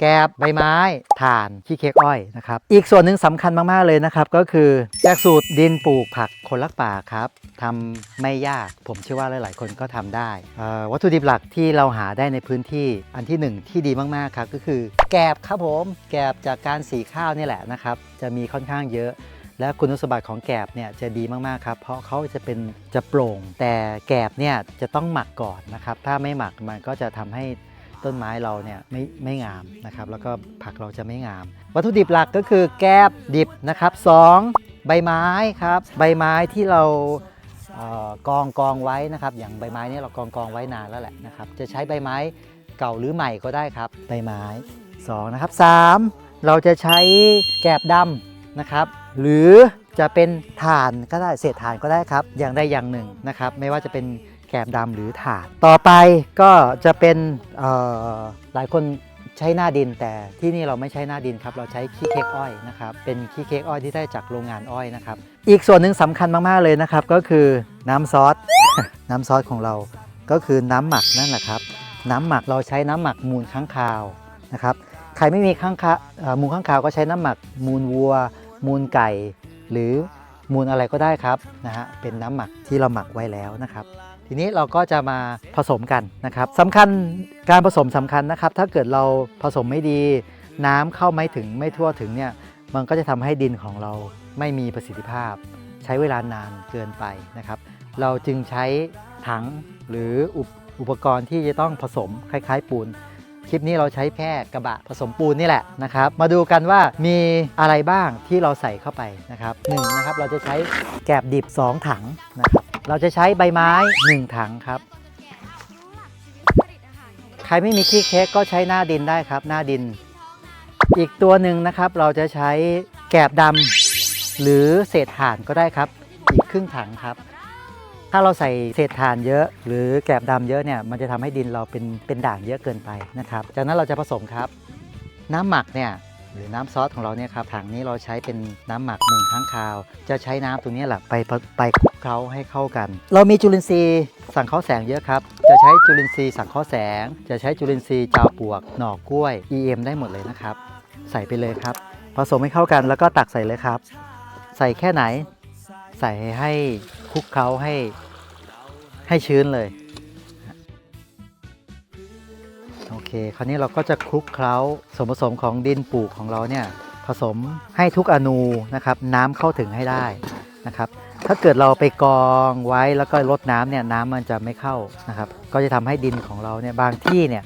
แกบใบไม้ถ่านขี้เค้กอ้อยนะครับ อีกส่วนหนึ่งสำคัญมาก ๆ เลยนะครับ ก็คือแจกสูตรดินปลูกผักคนรักป่าครับทำไม่ยากผมเชื่อว่าหลาย ๆ คนก็ทำได้ วัตถุดิบหลักที่เราหาได้ในพื้นที่อันที่หนึ่งที่ดีมาก ๆ ครับ ก็คือแกบครับผม แกบจากการสีข้าวนี่แหละนะครับ จะมีค่อนข้างเยอะและคุณสมบัติของแกบเนี่ยจะดีมาก ๆ ครับ เพราะเขาจะเป็นจะโปร่ง แต่แกบเนี่ยจะต้องหมักก่อนนะครับ ถ้าไม่หมักมันก็จะทำให้ ต้นไม้เราเนี่ยไม่ไม่งามนะครับ แล้วก็ผักเราจะไม่งาม วัตถุดิบหลักก็คือแกบดิบนะครับสองใบไม้ครับ ใบไม้ที่เราเออกองกองไว้นะครับ อย่างใบไม้นี่เรากองกองไว้นานแล้วแหละนะครับ จะใช้ใบไม้เก่าหรือใหม่ก็ได้ครับ ใบไม้สองนะครับสามเราจะใช้แกบดำนะครับ หรือจะเป็นถ่านก็ได้เศษถ่านก็ได้ครับ อย่างใดอย่างหนึ่งนะครับ ไม่ว่าจะเป็น แกบดำหรือถานต่อไปก็จะเป็นหลายคนใช้หน้าดินแต่ที่นี่เราไม่ใช้หน้าดินครับ เราใช้ขี้เค้กอ้อยนะครับเป็นขี้เค้กอ้อยที่ได้จากโรงงานอ้อยนะครับ อีกส่วนหนึ่งสำคัญมากๆเลยนะครับ ก็คือน้ำซอสน้ำซอสของเราก็คือน้ำหมักนั่นแหละครับ น้ำหมักเราใช้น้ำหมักมูลค้างคาวนะครับใครไม่มีข้างคามูลข้างคาวก็ใช้น้ำหมักมูลวัว มูลไก่ หรือมูลอะไรก็ได้ครับนะฮะเป็นน้ำหมักที่เราหมักไว้แล้วนะครับ ทีนี้เราก็จะมาผสมกันนะครับสำคัญการผสมสำคัญนะครับ ถ้าเกิดเราผสมไม่ดี น้ำเข้าไม่ถึงไม่ทั่วถึงเนี่ยมันก็จะทำให้ดินของเราไม่มีประสิทธิภาพ ใช้เวลานานเกินไปนะครับ เราจึงใช้ถังหรืออุปอุปกรณ์ที่จะต้องผสมคล้าย ๆ ปูนคลิปนี้เราใช้แค่กระบะผสมปูนนี่แหละนะครับ มาดูกันว่ามีอะไรบ้างที่เราใส่เข้าไปนะครับหนึ่งนะครับเราจะใช้แกบดิบ 2 ถังนะครับ เราจะใช้ใบไม้ 1 ถังครับ ใครไม่มีขี้เค้กก็ใช้หน้าดินได้ครับ หน้าดิน อีกตัวหนึ่งนะครับเราจะใช้แกบดำหรือเศษถ่านก็ได้ครับ อีกครึ่งถังครับ ถ้าเราใส่เศษถ่านเยอะ หรือแกบดำเยอะเนี่ยมันจะทำให้ดินเราเป็นเป็นด่างเยอะเกินไปนะครับ จากนั้นเราจะผสมครับ น้ำหมักเนี่ยหรือน้ำซอสของเราเนี่ยครับถังนี้เราใช้เป็นน้ำหมักมูลค้างคาว จะใช้น้ำตรงนี้แหละไปไป เคล้าให้เข้ากัน เรามีจุลินทรีย์สังเคราะห์แสงเยอะครับ จะใช้จุลินทรีย์สังเคราะห์แสง จะใช้จุลินทรีย์จาปวก หน่อกล้วย EM ได้หมดเลยนะครับ ใส่ไปเลยครับ ผสมให้เข้ากันแล้วก็ตักใส่เลยครับ ใส่แค่ไหน ใส่ให้คลุกเคล้าให้ให้ชื้นเลย โอเค คราวนี้เราก็จะคลุกเคล้าส่วนผสมของดินปลูกของเราเนี่ยผสมให้ทุกอนูนะครับน้ำเข้าถึงให้ได้นะครับ ถ้าเกิดเราไปกองไว้แล้วก็ลดน้ำเนี่ยน้ำมันจะไม่เข้านะครับ ก็จะทำให้ดินของเราเนี่ยบางที่เนี่ย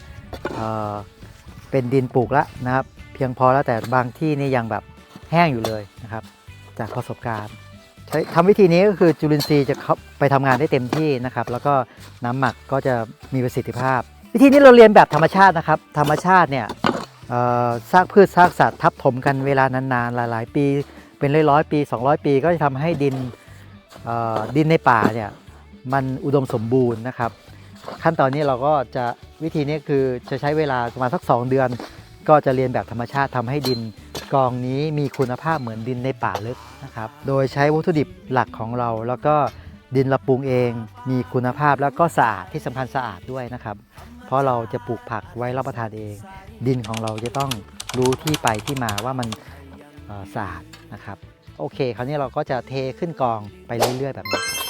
เเป็นดินปลูกแล้วนะครับ เพียงพอแล้วแต่บางที่นี่ยังแบบแห้งอยู่เลยนะครับ จากประสบการณ์ใช้ทำวิธีนี้ก็คือจุลินทรีย์จะเข้าไปทำงานได้เต็มที่นะครับ แล้วก็น้ำหมักก็จะมีประสิทธิภาพ วิธีนี้เราเรียนแบบธรรมชาตินะครับ ธรรมชาติเนี่ยซากพืชซากสัตว์ทับถมกันเวลานานๆหลาย ๆ ปี เป็นร้อยๆปี 200 ปี ก็จะทำให้ดิน ดินในป่าเนี่ยมันอุดมสมบูรณ์นะครับ ขั้นตอนนี้เราก็จะวิธีนี้คือจะใช้เวลาประมาณสัก 2 เดือน ก็จะเรียนแบบธรรมชาติทำให้ดินกองนี้มีคุณภาพเหมือนดินในป่าลึกนะครับ โดยใช้วัตถุดิบหลักของเรา แล้วก็ดินเราปรุงเองมีคุณภาพแล้วก็สะอาดที่สำคัญสะอาดด้วยนะครับ เพราะเราจะปลูกผักไว้รับประทานเอง ดินของเราจะต้องรู้ที่ไปที่มาว่ามันสะอาดนะครับ โอเค คราวนี้เราก็จะเทขึ้นกองไปเรื่อยๆแบบนี้